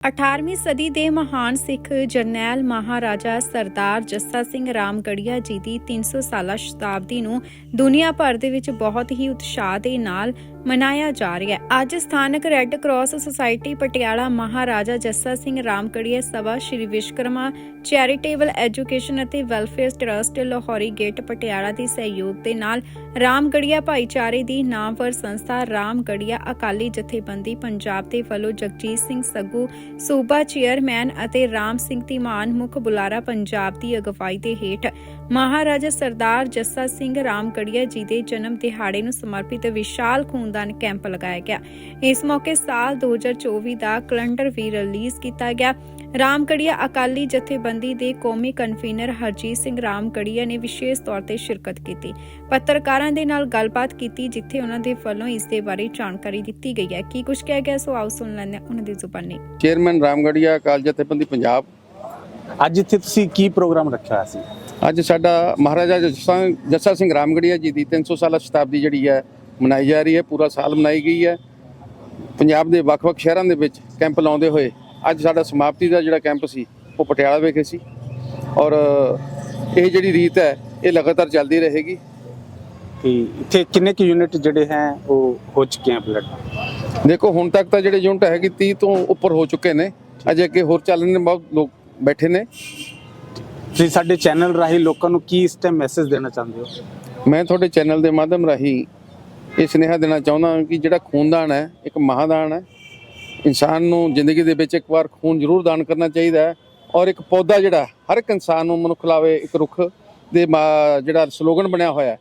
18ਵੀਂ ਸਦੀ ਦੇ ਮਹਾਨ ਸਿੱਖ ਜਰਨੈਲ ਮਹਾਰਾਜਾ ਸਰਦਾਰ ਜੱਸਾ ਸਿੰਘ ਰਾਮਗੜੀਆ ਜੀ ਦੀ 300 ਸਾਲਾ ਸ਼ਤਾਬਦੀ ਨੂੰ ਦੁਨੀਆ ਭਰ ਦੇ ਵਿੱਚ ਬਹੁਤ ਹੀ ਉਤਸ਼ਾਹ ਦੇ ਨਾਲ ਮਨਾਇਆ ਜਾ ਰਿਹਾ ਹੈ। ਅੱਜ ਸਥਾਨਕ red cross society Patiala Maharaja Jassa Singh Ramgarhia Sabha Shri Vishwakarma charitable education ਅਤੇ welfare trust Lahori gate Patiala ਦੇ ਸਹਿਯੋਗ ਦੇ ਨਾਲ ਰਾਮਗੜੀਆ ਭਾਈਚਾਰੇ ਦੀ ਨਾਮਵਰ ਸੰਸਥਾ ਰਾਮਗੜੀਆ ਅਕਾਲੀ ਜਥੇਬੰਦੀ ਪੰਜਾਬ ਦੇ ਵੱਲੋਂ ਜਗਜੀਤ ਸਿੰਘ ਸੱਗੂ, ਸੂਬਾ ਚੇਅਰਮੈਨ ਅਤੇ ਰਾਮ ਸਿੰਘ ਧੀਮਾਨ ਮੁੱਖ ਬੁਲਾਰਾ ਪੰਜਾਬ ਦੀ ਅਗਵਾਈ ਦੇ ਹੇਠ ਮਹਾਰਾਜਾ ਸਰਦਾਰ ਜੱਸਾ ਸਿੰਘ ਰਾਮਗੜੀਆ ਜੀ ਦੇ ਜਨਮ ਦਿਹਾੜੇ ਨੂੰ ਸਮਰਪਿਤ ਵਿਸ਼ਾਲ ਖੂਨ ਖੂਨਦਾਨ ਕੈਂਪ ਲਗਾਇਆ ਗਿਆ। ਇਸ ਮੌਕੇ ਸਾਲ 2024 ਦਾ ਕੈਲੰਡਰ ਵੀ ਰਿਲੀਜ਼ ਕੀਤਾ ਗਿਆ। ਰਾਮਗੜੀਆ ਅਕਾਲੀ ਜਥੇਬੰਦੀ ਦੇ ਕੌਮੀ ਕਨਵੀਨਰ ਹਰਜੀਤ ਸਿੰਘ ਰਾਮਗੜੀਆ ਨੇ ਵਿਸ਼ੇਸ਼ ਤੌਰ ਤੇ ਸ਼ਿਰਕਤ ਕੀਤੀ। ਪੱਤਰਕਾਰਾਂ ਦੇ ਨਾਲ ਗੱਲਬਾਤ ਕੀਤੀ ਜਿੱਥੇ ਉਹਨਾਂ ਦੇ ਵੱਲੋਂ ਇਸ ਦੇ ਬਾਰੇ ਜਾਣਕਾਰੀ ਦਿੱਤੀ ਗਈ ਹੈ। ਕੀ ਕੁਝ ਕਿਹਾ ਗਿਆ ਸੋ ਆਓ ਸੁਣ ਲੈਂਦੇ ਹਾਂ ਉਹਨਾਂ ਦੀ ਜ਼ੁਬਾਨੀ। ਚੇਅਰਮੈਨ ਰਾਮਗੜੀਆ ਕਾਲਜ ਜਥੇਬੰਦੀ ਪੰਜਾਬ। ਅੱਜ ਇੱਥੇ ਤੁਸੀਂ ਕੀ ਪ੍ਰੋਗਰਾਮ ਰੱਖਿਆ ਹੋਇਆ ਸੀ? ਅੱਜ ਸਾਡਾ ਮਹਾਰਾਜਾ ਜੱਸਾ ਜੱਸਾ ਸਿੰਘ ਰਾਮਗੜੀਆ ਜੀ ਦੀ 300 ਸਾਲਾ ਸ਼ਤਾਬਦੀ ਜਿਹੜੀ ਹੈ ਮਨਾਈ ਜਾ ਰਹੀ ਹੈ ਪੂਰਾ ਸਾਲ ਮਨਾਈ ਗਈ ਹੈ। ਪੰਜਾਬ ਦੇ ਵੱਖ-ਵੱਖ ਸ਼ਹਿਰਾਂ ਦੇ ਵਿੱਚ ਕੈਂਪ ਲਾਉਂਦੇ ਹੋਏ ਅੱਜ ਸਾਡਾ ਸਮਾਪਤੀ ਦਾ ਜਿਹੜਾ ਕੈਂਪ ਸੀ ਉਹ ਪਟਿਆਲਾ ਵਿਖੇ ਸੀ। ਔਰ ਇਹ ਜਿਹੜੀ ਰੀਤ ਹੈ ਇਹ ਲਗਾਤਾਰ ਚੱਲਦੀ ਰਹੇਗੀ। ਕਿ ਇੱਥੇ ਕਿੰਨੇ ਕੁ ਯੂਨਿਟ ਜਿਹੜੇ ਹੈ ਉਹ ਹੋ ਚੁੱਕੇ ਆ ਬਲੱਡ ਦੇਖੋ ਹੁਣ ਤੱਕ ਤਾਂ ਜਿਹੜੇ ਯੂਨਿਟ ਹੈਗੀ 30 ਤੋਂ ਉੱਪਰ ਹੋ ਚੁੱਕੇ ਨੇ। ਅਜੇ ਅੱਗੇ ਹੋਰ ਚੱਲਣ ਦੇ ਬਹੁਤ ਲੋਕ ਬੈਠੇ ਨੇ। ਤੁਸੀਂ ਸਾਡੇ ਚੈਨਲ ਰਾਹੀਂ ਲੋਕਾਂ ਨੂੰ ਕੀ ਇਸ ਟਾਈਮ ਮੈਸੇਜ ਦੇਣਾ ਚਾਹੁੰਦੇ ਹੋ? ਮੈਂ ਤੁਹਾਡੇ ਚੈਨਲ ਦੇ ਮਾਧਿਅਮ ਰਾਹੀਂ ਇਹ ਸੁਨੇਹਾ ਦੇਣਾ ਚਾਹੁੰਦਾ ਕਿ ਜਿਹੜਾ ਖੂਨਦਾਨ ਹੈ, ਇੱਕ ਮਹਾਦਾਨ ਹੈ, ਇਨਸਾਨ ਨੂੰ ਜ਼ਿੰਦਗੀ ਦੇ ਵਿੱਚ ਇੱਕ ਵਾਰ ਖੂਨ ਜ਼ਰੂਰ ਦਾਨ ਕਰਨਾ ਚਾਹੀਦਾ ਹੈ ਔਰ ਇੱਕ ਪੌਦਾ ਜਿਹੜਾ ਹਰ ਇੱਕ ਇਨਸਾਨ ਨੂੰ ਮਨੁੱਖ ਲਾਵੇ, ਇੱਕ ਰੁੱਖ ਦੇ ਮਾ- ਜਿਹੜਾ ਸਲੋਗਨ ਬਣਿਆ ਹੋਇਆ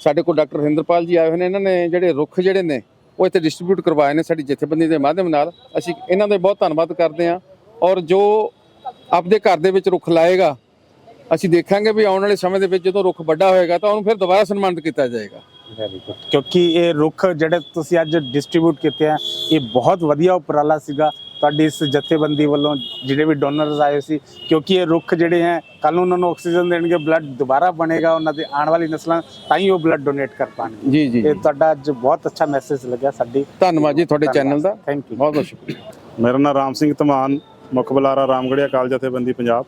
ਸਾਡੇ ਕੋਲ ਡਾਕਟਰ ਹਿੰਦਰਪਾਲ ਜੀ ਆਏ ਹੋਏ ਨੇ, ਇਹਨਾਂ ਨੇ ਜਿਹੜੇ ਰੁੱਖ ਜਿਹੜੇ ਨੇ, ਉਹ ਇੱਥੇ ਡਿਸਟ੍ਰੀਬਿਊਟ ਕਰਵਾਏ ਨੇ ਸਾਡੀ ਜਥੇਬੰਦੀ ਦੇ ਮਾਧਿਅਮ ਨਾਲ। ਅਸੀਂ ਇਹਨਾਂ ਦੇ ਬਹੁਤ ਧੰਨਵਾਦ ਕਰਦੇ ਹਾਂ ਔਰ ਜੋ ਆਪਦੇ ਘਰ ਦੇ ਵਿੱਚ ਰੁੱਖ ਲਾਏਗਾ, ਅਸੀਂ ਦੇਖਾਂਗੇ ਵੀ ਆਉਣ ਵਾਲੇ ਸਮੇਂ ਦੇ ਵਿੱਚ ਜਦੋਂ ਰੁੱਖ ਵੱਡਾ ਹੋਏਗਾ ਤਾਂ ਉਹਨੂੰ ਫਿਰ ਦੁਬਾਰਾ ਸਨਮਾਨਿਤ ਕੀਤਾ ਜਾਏਗਾ। ਵੈਰੀ ਗੁੱਡ ਕਿਉਂਕਿ ਇਹ ਰੁੱਖ ਜਿਹੜੇ ਤੁਸੀਂ ਅੱਜ ਡਿਸਟ੍ਰੀਬਿਊਟ ਕੀਤੇ ਆ ਇਹ ਬਹੁਤ ਵਧੀਆ ਉਪਰਾਲਾ ਸੀਗਾ। ਤੁਹਾਡੀ ਇਸ ਜਥੇਬੰਦੀ ਵੱਲੋਂ ਜਿਹੜੇ ਵੀ ਡੋਨਰਸ ਆਏ ਸੀ ਕਿਉਂਕਿ ਇਹ ਰੁੱਖ ਜਿਹੜੇ ਹੈ ਕੱਲ ਨੂੰ ਉਹਨਾਂ ਨੂੰ ਆਕਸੀਜਨ ਦੇਣਗੇ ਬਲੱਡ ਦੁਬਾਰਾ ਬਣੇਗਾ ਉਹਨਾਂ ਦੇ ਆਉਣ ਵਾਲੀ ਨਸਲਾਂ ਤਾਂ ਹੀ ਉਹ ਬਲੱਡ ਡੋਨੇਟ ਕਰ ਪਾਣਗੇ ਜੀ ਜੀ ਇਹ ਤੁਹਾਡਾ ਅੱਜ ਬਹੁਤ ਅੱਛਾ ਮੈਸੇਜ ਲੱਗਿਆ ਸਾਡੀ। ਧੰਨਵਾਦ ਜੀ ਤੁਹਾਡੇ ਚੈਨਲ ਦਾ। ਥੈਂਕ ਯੂ ਬਹੁਤ ਬਹੁਤ ਸ਼ੁਕਰੀਆ। ਮੇਰਾ ਨਾਮ ਰਾਮ ਸਿੰਘ ਧਮਾਨ ਮੁੱਖ ਬੁਲਾਰਾ ਰਾਮਗੜੀਆ ਕਾਲਜ ਜਥੇਬੰਦੀ ਪੰਜਾਬ।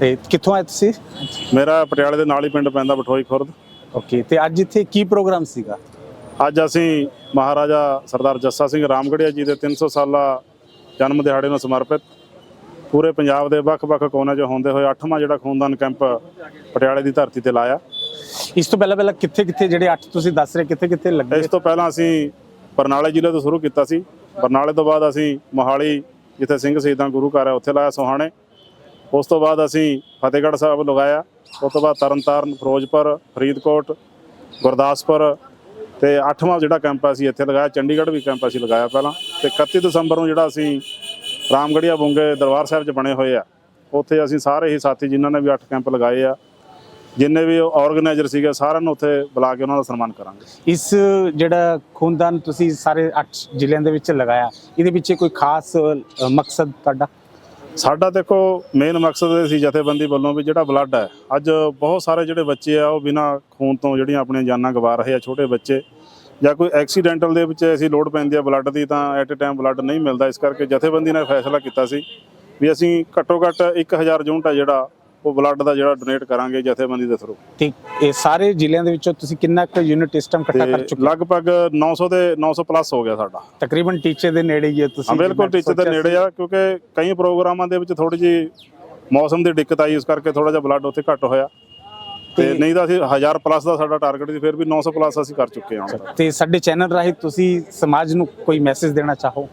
ਤੇ ਕਿੱਥੋਂ ਆਏ ਤੁਸੀਂ? ਮੇਰਾ ਪਟਿਆਲੇ ਦੇ ਨਾਲ ਹੀ ਪਿੰਡ ਪੈਂਦਾ ਬਠੋਈ ਖੁਰਦ। ਓਕੇ ਤੇ ਅੱਜ ਇੱਥੇ ਕੀ ਪ੍ਰੋਗਰਾਮ ਸੀਗਾ? ਅੱਜ ਅਸੀਂ ਮਹਾਰਾਜਾ ਸਰਦਾਰ ਜੱਸਾ ਸਿੰਘ ਰਾਮਗੜੀਆ ਜੀ ਦੇ 300 ਸਾਲਾ ਜਨਮ ਦਿਹਾੜੇ ਨੂੰ ਸਮਰਪਿਤ ਪੂਰੇ ਪੰਜਾਬ ਦੇ ਵੱਖ-ਵੱਖ ਕੋਨਿਆਂ 'ਚ ਹੁੰਦੇ ਹੋਏ 8ਵਾਂ ਜਿਹੜਾ ਖੂਨਦਾਨ ਕੈਂਪ ਪਟਿਆਲੇ ਦੀ ਧਰਤੀ ਤੇ ਲਾਇਆ। ਇਸ ਤੋਂ ਪਹਿਲਾਂ ਪਹਿਲਾਂ ਕਿੱਥੇ ਕਿੱਥੇ ਜਿਹੜੇ ਅੱਠ ਤੁਸੀਂ ਦੱਸ ਰਹੇ ਕਿੱਥੇ ਕਿੱਥੇ ਲੱਗੇ? ਇਸ ਤੋਂ ਪਹਿਲਾਂ ਅਸੀਂ ਬਰਨਾਲੇ ਜ਼ਿਲ੍ਹੇ ਤੋਂ ਸ਼ੁਰੂ ਕੀਤਾ ਸੀ। ਬਰਨਾਲੇ ਤੋਂ ਬਾਅਦ ਅਸੀਂ ਮੋਹਾਲੀ ਜਿੱਥੇ ਸਿੰਘ ਸ਼ਹੀਦਾਂ ਗੁਰੂ ਘਰ ਹੈ ਉੱਥੇ ਲਾਇਆ ਸੋਹਾਣੇ। ਉਸ ਤੋਂ ਬਾਅਦ ਅਸੀਂ ਫਤਿਹਗੜ੍ਹ ਸਾਹਿਬ ਲਗਾਇਆ। ਉਸ ਤੋਂ ਬਾਅਦ ਤਰਨਤਾਰਨ, ਫਿਰੋਜ਼ਪੁਰ, ਫਰੀਦਕੋਟ, ਗੁਰਦਾਸਪੁਰ ਤੇ 8ਵਾਂ ਜਿਹੜਾ ਕੈਂਪ ਅਸੀਂ ਇੱਥੇ ਲਗਾਇਆ, ਚੰਡੀਗੜ੍ਹ ਵੀ ਕੈਂਪ ਅਸੀਂ ਲਗਾਇਆ ਪਹਿਲਾਂ। ਤੇ 31 ਦਸੰਬਰ ਨੂੰ ਜਿਹੜਾ ਅਸੀਂ ਰਾਮਗੜੀਆ ਬੁੰਗੇ ਦਰਬਾਰ ਸਾਹਿਬ 'ਚ ਬਣੇ ਹੋਏ ਆ, ਉੱਥੇ ਅਸੀਂ ਸਾਰੇ ਹੀ ਸਾਥੀ ਜਿਨ੍ਹਾਂ ਨੇ ਵੀ 8 ਕੈਂਪ ਲਗਾਏ ਆ, ਜਿੰਨੇ ਵੀ ਆਰਗੇਨਾਈਜ਼ਰ ਸੀਗੇ, ਸਾਰਿਆਂ ਨੂੰ ਉੱਥੇ ਬੁਲਾ ਕੇ ਉਹਨਾਂ ਦਾ ਸਨਮਾਨ ਕਰਾਂਗੇ। ਇਸ ਜਿਹੜਾ ਖੂਨਦਾਨ ਤੁਸੀਂ ਸਾਰੇ 8 ਜ਼ਿਲ੍ਹਿਆਂ ਦੇ ਵਿੱਚ ਲਗਾਇਆ, ਇਹਦੇ ਪਿੱਛੇ ਕੋਈ ਖਾਸ ਮਕਸਦ ਤੁਹਾਡਾ? ਸਾਡਾ ਦੇਖੋ ਮੇਨ ਮਕਸਦ ਇਹ ਸੀ ਜਥੇਬੰਦੀ ਵੱਲੋਂ ਵੀ ਜਿਹੜਾ ਬਲੱਡ ਹੈ, ਅੱਜ ਬਹੁਤ ਸਾਰੇ ਜਿਹੜੇ ਬੱਚੇ ਆ, ਉਹ ਬਿਨਾਂ ਖੂਨ ਤੋਂ ਜਿਹੜੀਆਂ ਆਪਣੀਆਂ ਜਾਨਾਂ ਗਵਾ ਰਹੇ ਆ, ਛੋਟੇ ਬੱਚੇ ਜਾਂ ਕੋਈ ਐਕਸੀਡੈਂਟਲ ਦੇ ਵਿੱਚ ਐਸੀ ਲੋੜ ਪੈਂਦੀ ਆ ਬਲੱਡ ਦੀ ਤਾਂ ਐਟ ਅ ਟਾਈਮ ਬਲੱਡ ਨਹੀਂ ਮਿਲਦਾ। ਇਸ ਕਰਕੇ ਜਥੇਬੰਦੀ ਨੇ ਫੈਸਲਾ ਕੀਤਾ ਸੀ ਵੀ ਅਸੀਂ ਘੱਟੋ ਘੱਟ 1000 ਯੂਨਿਟ ਆ ਜਿਹੜਾ ਉਹ ਬਲੱਡ ਦਾ ਜਿਹੜਾ ਡੋਨੇਟ ਕਰਾਂਗੇ ਜਥੇਬੰਦੀ ਦੇ ਥਰੂ ਤੇ ਇਹ ਸਾਰੇ ਜ਼ਿਲ੍ਹਿਆਂ ਦੇ ਵਿੱਚੋਂ ਤੁਸੀਂ ਕਿੰਨਾ ਕੁ ਯੂਨਿਟ ਇਸ ਟਾਈਮ ਇਕੱਠਾ ਕਰ ਚੁੱਕੇ ਹੋ? ਲਗਭਗ 900 ਦੇ 900 ਪਲੱਸ ਹੋ ਗਿਆ ਸਾਡਾ। ਤਕਰੀਬਨ ਟੀਚੇ ਦੇ ਨੇੜੇ ਹੀ ਹੈ ਤੁਸੀਂ ਹਾਂ ਬਿਲਕੁਲ ਟੀਚਰ ਦੇ ਨੇੜੇ ਆ ਕਿਉਂਕਿ ਕਈ ਪ੍ਰੋਗਰਾਮਾਂ ਦੇ ਵਿੱਚ ਥੋੜੀ ਜੀ ਮੌਸਮ ਦੀ ਦਿੱਕਤ ਆਈ ਇਸ ਕਰਕੇ ਥੋੜਾ ਜਿਹਾ ਬਲੱਡ ਉੱਥੇ ਘੱਟ ਹੋਇਆ। ਤੇ ਨਹੀਂ ਤਾਂ ਅਸੀਂ 1000 ਪਲੱਸ ਦਾ ਸਾਡਾ ਟਾਰਗੇਟ ਸੀ ਫਿਰ ਵੀ 900 ਪਲੱਸ ਅਸੀਂ ਕਰ ਚੁੱਕੇ ਹਾਂ। ਤੇ ਸਾਡੇ ਚੈਨਲ ਰਾਹੀਂ ਤੁਸੀਂ ਸਮਾਜ ਨੂੰ ਕੋਈ ਮੈਸੇਜ ਦੇਣਾ ਚਾਹੋ?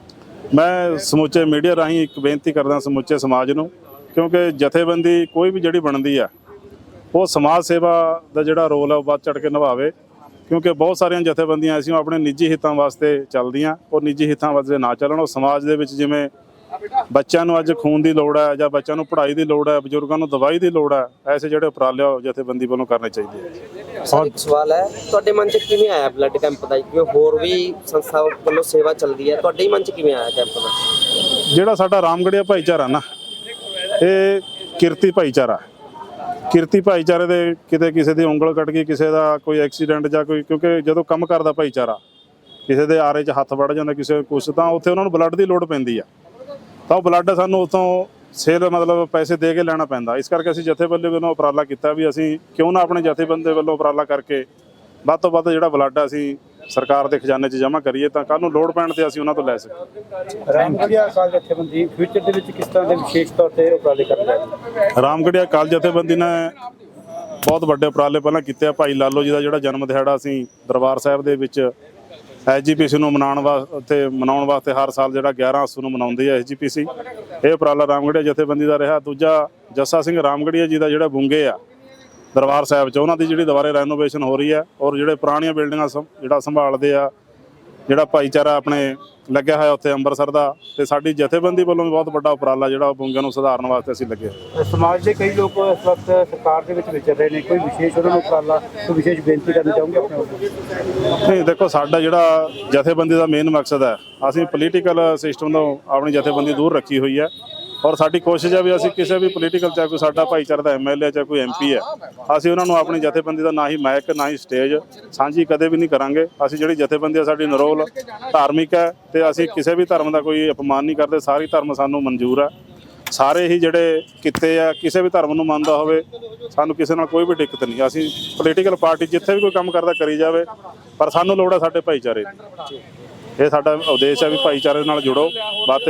ਮੈਂ ਸਮੁੱਚੇ ਮੀਡੀਆ ਰਾਹੀਂ ਇੱਕ ਬੇਨਤੀ ਕਰਦਾ ਸਮੁੱਚੇ ਸਮਾਜ ਨੂੰ ਕਿਉਂਕਿ ਜਥੇਬੰਦੀ ਕੋਈ ਵੀ ਜਿਹੜੀ ਬਣਦੀ ਆ ਉਹ ਸਮਾਜ ਸੇਵਾ ਦਾ ਜਿਹੜਾ ਰੋਲ ਹੈ ਉਹ ਵੱਧ ਚੜ ਕੇ ਨਿਭਾਵੇ। ਕਿਉਂਕਿ ਬਹੁਤ ਸਾਰੀਆਂ ਜਥੇਬੰਦੀਆਂ ਐਸੀਆਂ ਆਪਣੇ ਨਿੱਜੀ ਹਿੱਤਾਂ ਵਾਸਤੇ ਚੱਲਦੀਆਂ ਉਹ ਨਿੱਜੀ ਹਿੱਤਾਂ ਵਾਸਤੇ ਨਾ ਚੱਲਣ। ਉਹ ਸਮਾਜ ਦੇ ਵਿੱਚ ਜਿਵੇਂ ਬੱਚਿਆਂ ਨੂੰ ਅੱਜ ਖੂਨ ਦੀ ਲੋੜ ਹੈ ਜਾਂ ਬੱਚਿਆਂ ਨੂੰ ਪੜ੍ਹਾਈ ਦੀ ਲੋੜ ਹੈ ਬਜ਼ੁਰਗਾਂ ਨੂੰ ਦਵਾਈ ਦੀ ਲੋੜ ਹੈ ਐਸੇ ਜਿਹੜੇ ਉਪਰਾਲੇ ਆ ਜਥੇਬੰਦੀ ਵੱਲੋਂ ਕਰਨੇ ਚਾਹੀਦੇ ਆ। ਸਰ ਇੱਕ ਸਵਾਲ ਹੈ ਤੁਹਾਡੇ ਮਨ 'ਚ ਕਿਵੇਂ ਆਇਆ ਬਲੱਡ ਕੈਂਪ ਦਾ? ਕਿਉਂਕਿ ਹੋਰ ਵੀ ਸੰਸਥਾ ਵੱਲੋਂ ਸੇਵਾ ਚੱਲਦੀ ਹੈ ਤੁਹਾਡੇ ਹੀ ਮਨ 'ਚ ਕਿਵੇਂ ਆਇਆ ਕੈਂਪ ਦਾ? ਜਿਹੜਾ ਸਾਡਾ ਰਾਮਗੜੀਆ ਭਾਈਚਾਰਾ ਨਾ ਇਹ ਕਿਰਤੀ ਭਾਈਚਾਰਾ। ਕਿਰਤੀ ਭਾਈਚਾਰੇ ਦੇ ਕਿਤੇ ਕਿਸੇ ਦੀ ਉਂਗਲ ਕੱਟ ਗਈ, ਕਿਸੇ ਦਾ ਕੋਈ ਐਕਸੀਡੈਂਟ ਜਾਂ ਕੋਈ, ਕਿਉਂਕਿ ਜਦੋਂ ਕੰਮ ਕਰਦਾ ਭਾਈਚਾਰਾ, ਕਿਸੇ ਦੇ ਆਰੇ 'ਚ ਹੱਥ ਵੜ ਜਾਂਦਾ ਕਿਸੇ ਕੁਛ, ਤਾਂ ਉੱਥੇ ਉਹਨਾਂ ਨੂੰ ਬਲੱਡ ਦੀ ਲੋੜ ਪੈਂਦੀ ਆ। ਤਾਂ ਉਹ ਬਲੱਡ ਸਾਨੂੰ ਉਤੋਂ ਸੇਲ ਮਤਲਬ ਪੈਸੇ ਦੇ ਕੇ ਲੈਣਾ ਪੈਂਦਾ। ਇਸ ਕਰਕੇ ਅਸੀਂ ਜਥੇਬੰਦੀ ਵੱਲੋਂ ਉਪਰਾਲਾ ਕੀਤਾ ਵੀ ਅਸੀਂ ਕਿਉਂ ਨਾ ਆਪਣੇ ਜਥੇਬੰਦੀ ਵੱਲੋਂ ਉਪਰਾਲਾ ਕਰਕੇ ਵੱਧ ਤੋਂ ਵੱਧ ਜਿਹੜਾ ਬਲੱਡ ਅਸੀਂ ਸਰਕਾਰ ਦੇ ਖਜ਼ਾਨੇ 'ਚ ਜਮ੍ਹਾਂ ਕਰੀਏ ਤਾਂ ਕੱਲ ਨੂੰ ਲੋੜ ਪੈਣ ਤੇ ਅਸੀਂ ਉਹਨਾਂ ਤੋਂ ਲੈ ਸਕੀਏ। ਰਾਮਗੜੀਆ ਅਕਾਲ ਜਥੇਬੰਦੀ ਫਿਊਚਰ ਦੇ ਵਿੱਚ ਕਿਸ ਤਰ੍ਹਾਂ ਦੇ ਵਿਸ਼ੇਸ਼ ਤੌਰ ਤੇ ਉਪਰਾਲੇ ਕਰ ਰਹੀ ਹੈ? ਰਾਮਗੜੀਆ ਕਾਲ ਜਥੇਬੰਦੀ ਨੇ ਬਹੁਤ ਵੱਡੇ ਉਪਰਾਲੇ ਪਹਿਲਾਂ ਕੀਤੇ ਆ। ਭਾਈ ਲਾਲੋ ਜੀ ਦਾ ਜਿਹੜਾ ਜਨਮ ਦਿਹਾੜਾ ਅਸੀਂ ਦਰਬਾਰ ਸਾਹਿਬ ਦੇ ਵਿੱਚ ਐਜੀਪੀਸੀ ਨੂੰ ਮਨਾਉਣ ਵਾਸਤੇ ਮਨਾਉਣ ਵਾਸਤੇ ਹਰ ਸਾਲ ਜਿਹੜਾ 11 ਅਸੂ ਨੂੰ ਮਨਾਉਂਦੀ ਹੈ ਐਜੀਪੀਸੀ ਇਹ ਉਪਰਾਲਾ ਰਾਮਗੜੀਆ ਜਥੇਬੰਦੀ ਦਾ ਰਿਹਾ। ਦੂਜਾ ਜੱਸਾ ਸਿੰਘ ਰਾਮਗੜੀਆ ਜੀ ਦਾ ਜਿਹੜਾ ਬੁੰਗੇ ਆ ਦਰਬਾਰ ਸਾਹਿਬ 'ਚ। ਉਹਨਾਂ ਦੀ ਜਿਹੜੀ ਦੁਬਾਰੇ ਰੈਨੋਵੇਸ਼ਨ ਹੋ ਰਹੀ ਹੈ ਔਰ ਜਿਹੜੇ ਪੁਰਾਣੀਆਂ ਬਿਲਡਿੰਗਾਂ ਜਿਹੜਾ ਸੰਭਾਲਦੇ ਆ ਜਿਹੜਾ ਭਾਈਚਾਰਾ ਆਪਣੇ ਲੱਗਿਆ ਹੋਇਆ ਉੱਥੇ ਅੰਮ੍ਰਿਤਸਰ ਦਾ ਤੇ ਸਾਡੀ ਜਥੇਬੰਦੀ ਵੱਲੋਂ ਵੀ ਬਹੁਤ ਵੱਡਾ ਉਪਰਾਲਾ ਜਿਹੜਾ ਉਹ ਬੁੰਗਿਆਂ ਨੂੰ ਸੁਧਾਰਨ ਵਾਸਤੇ ਅਸੀਂ ਲੱਗੇ। ਸਮਾਜ ਦੇ ਕਈ ਲੋਕ ਇਸ ਵਕਤ ਸਰਕਾਰ ਦੇ ਵਿੱਚ ਵਿਚਰ ਰਹੇ ਨੇ। ਕੋਈ ਵਿਸ਼ੇਸ਼ ਉਹਨਾਂ ਨੂੰ ਉਪਰਾਲਾ ਕੋਈ ਵਿਸ਼ੇਸ਼ ਬੇਨਤੀ ਕਰਨੀ ਚਾਹੋਗੇ ਆਪਣੇ ਵੱਲੋਂ? ਨਹੀਂ ਦੇਖੋ ਸਾਡਾ ਜਿਹੜਾ ਜਥੇਬੰਦੀ ਦਾ ਮੇਨ ਮਕਸਦ ਹੈ ਅਸੀਂ ਪੋਲੀਟੀਕਲ ਸਿਸਟਮ ਤੋਂ ਆਪਣੀ ਜਥੇਬੰਦੀ ਦੂਰ ਰੱਖੀ ਹੋਈ ਹੈ। ਔਰ ਸਾਡੀ ਕੋਸ਼ਿਸ਼ ਹੈ ਵੀ ਅਸੀਂ ਕਿਸੇ ਵੀ ਪੋਲੀਟੀਕਲ ਚਾਹੇ ਕੋਈ ਸਾਡਾ ਭਾਈਚਾਰੇ ਦਾ ਐਮਐਲਏ ਚਾਹੇ ਕੋਈ ਐਮਪੀ ਹੈ, ਅਸੀਂ ਉਹਨਾਂ ਨੂੰ ਆਪਣੀ ਜਥੇਬੰਦੀ ਦਾ ਨਾ ਹੀ ਮਾਇਕ, ਨਾ ਹੀ ਸਟੇਜ ਸਾਂਝੀ ਕਦੇ ਵੀ ਨਹੀਂ ਕਰਾਂਗੇ। ਅਸੀਂ ਜਿਹੜੀ ਜਥੇਬੰਦੀ ਹੈ, ਸਾਡੀ ਨਰੋਲ ਧਾਰਮਿਕ ਹੈ ਤੇ ਅਸੀਂ ਕਿਸੇ ਵੀ ਧਰਮ ਦਾ ਕੋਈ ਅਪਮਾਨ ਨਹੀਂ ਕਰਦੇ। ਸਾਰੀ ਧਰਮ ਸਾਨੂੰ ਮਨਜ਼ੂਰ ਹੈ। ਸਾਰੇ ਹੀ ਜਿਹੜੇ ਕਿੱਤੇ ਆ, ਕਿਸੇ ਵੀ ਧਰਮ ਨੂੰ ਮੰਨਦਾ ਹੋਵੇ, ਸਾਨੂੰ ਕਿਸੇ ਨਾਲ ਕੋਈ ਵੀ ਦਿੱਕਤ ਨਹੀਂ। ਅਸੀਂ ਪੋਲੀਟੀਕਲ ਪਾਰਟੀ ਜਿੱਥੇ ਵੀ ਕੋਈ ਕੰਮ ਕਰਦਾ ਕਰੀ ਜਾਵੇ, ਪਰ ਸਾਨੂੰ ਲੋੜ ਹੈ ਸਾਡੇ ਭਾਈਚਾਰੇ ਦੀ। ਇਹ ਸਾਡਾ ਉਦੇਸ਼ ਹੈ ਵੀ ਭਾਈਚਾਰੇ ਨਾਲ ਜੁੜੋ। ਬਾਤੇ